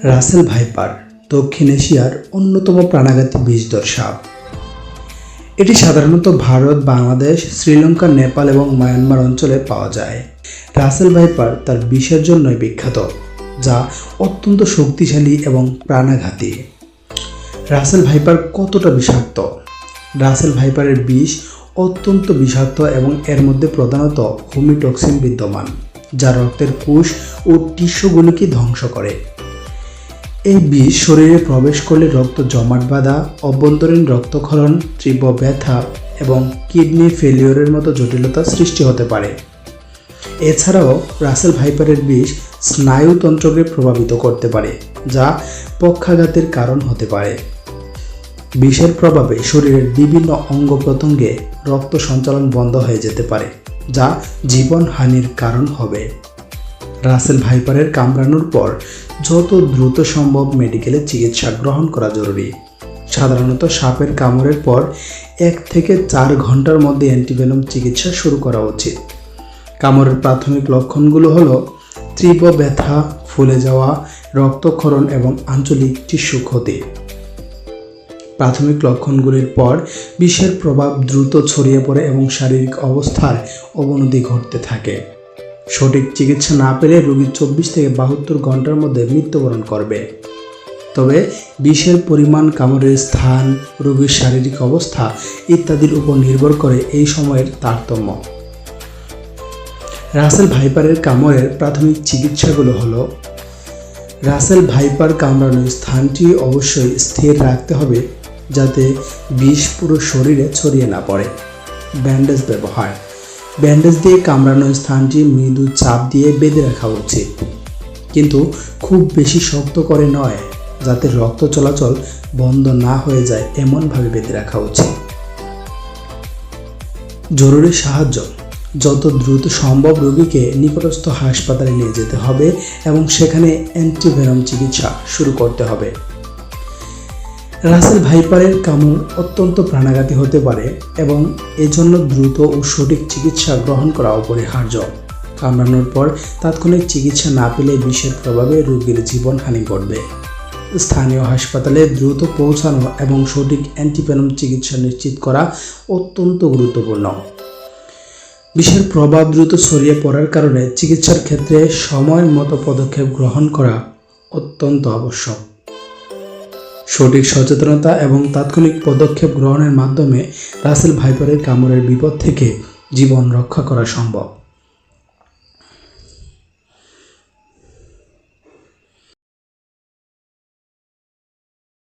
Russell viper, দক্ষিণ এশিয়ার অন্যতম প্রাণঘাতী বিষধর সাপ। এটি সাধারণত ভারত, বাংলাদেশ, শ্রীলঙ্কা, নেপাল এবং মায়ানমার অঞ্চলে পাওয়া যায়। রাসেল ভাইপার তার বিষের জন্যই বিখ্যাত, যা অত্যন্ত শক্তিশালী এবং প্রাণাঘাতী। রাসেল ভাইপার কতটা বিষাক্ত? রাসেল ভাইপারের বিষ অত্যন্ত বিষাক্ত এবং এর মধ্যে প্রধানত হোমিটক্সিন বিদ্যমান, যা রক্তের কোষ ও টিস্যুগুলিকে ধ্বংস করে। এই বিষ শরীরে প্রবেশ করলে রক্ত জমাট বাঁধা, অভ্যন্তরীণ রক্তক্ষরণ, তীব্র ব্যথা এবং কিডনি ফেলিওরের মতো জটিলতা সৃষ্টি হতে পারে। এছাড়াও রাসেল ভাইপারের বিষ স্নায়ুতন্ত্রকে প্রভাবিত করতে পারে, যা পক্ষাঘাতের কারণ হতে পারে। বিষের প্রভাবে শরীরের বিভিন্ন অঙ্গ প্রত্যঙ্গে রক্ত সঞ্চালন বন্ধ হয়ে যেতে পারে, যা জীবনহানির কারণ হবে। রাসেল ভাইপারের কামড়ানোর পর যত দ্রুত সম্ভব মেডিকেলে চিকিৎসা গ্রহণ করা জরুরি। সাধারণত সাপের কামড়ের পর এক থেকে চার ঘণ্টার মধ্যে অ্যান্টিভেনম চিকিৎসা শুরু করা উচিত। কামড়ের প্রাথমিক লক্ষণগুলো হলো তীব্র ব্যথা, ফুলে যাওয়া, রক্তক্ষরণ এবং আঞ্চলিক টিস্যু ক্ষতি। প্রাথমিক লক্ষণগুলির পর বিষের প্রভাব দ্রুত ছড়িয়ে পড়ে এবং শারীরিক অবস্থার অবনতি ঘটতে থাকে। সঠিক চিকিৎসা না পেলে রোগী চব্বিশ থেকে বাহাত্তর ঘণ্টার মধ্যে মৃত্যুবরণ করবে। তবে বিষের পরিমাণ, কামড়ের স্থান, রোগীর শারীরিক অবস্থা ইত্যাদির উপর নির্ভর করে এই সময়ের তারতম্য। রাসেল ভাইপারের কামড়ের প্রাথমিক চিকিৎসাগুলো হলো, রাসেল ভাইপার কামড়ানোর স্থানটি অবশ্যই স্থির রাখতে হবে যাতে বিষ পুরো শরীরে ছড়িয়ে না পড়ে। ব্যান্ডেজ ব্যবহার। ব্যান্ডেজ দিয়ে কামড়ানোর স্থানটি মৃদু চাপ দিয়ে বেঁধে রাখা উচিত কিন্তু খুব বেশি শক্ত করে নয়, যাতে রক্ত চলাচল বন্ধ না হয়ে যায় এমনভাবে বেঁধে রাখা উচিত জরুরি সাহায্য। যত দ্রুত সম্ভব রোগীকে নিকটস্থ হাসপাতালে নিয়ে যেতে হবে এবং সেখানে অ্যান্টিভেনম চিকিৎসা শুরু করতে হবে। রাসেল ভাইপারের কামড় অত্যন্ত প্রাণাঘাতী হতে পারে এবং এজন্য দ্রুত ও সঠিক চিকিৎসা গ্রহণ করা অপরিহার্য। কামড়ানোর পর তাৎক্ষণিক চিকিৎসা না পেলে বিষের প্রভাবে রোগীর জীবনহানি ঘটবে। স্থানীয় হাসপাতালে দ্রুত পৌঁছানো এবং সঠিক অ্যান্টিপেনম চিকিৎসা নিশ্চিত করা অত্যন্ত গুরুত্বপূর্ণ। বিষের প্রভাব দ্রুত ছড়িয়ে পড়ার কারণে চিকিৎসার ক্ষেত্রে সময় মতো পদক্ষেপ গ্রহণ করা অত্যন্ত আবশ্যক। সঠিক সচেতনতা এবং তাৎক্ষণিক পদক্ষেপ গ্রহণের মাধ্যমে রাসেল ভাইপারের কামড়ের বিপদ থেকে জীবন রক্ষা করা সম্ভব।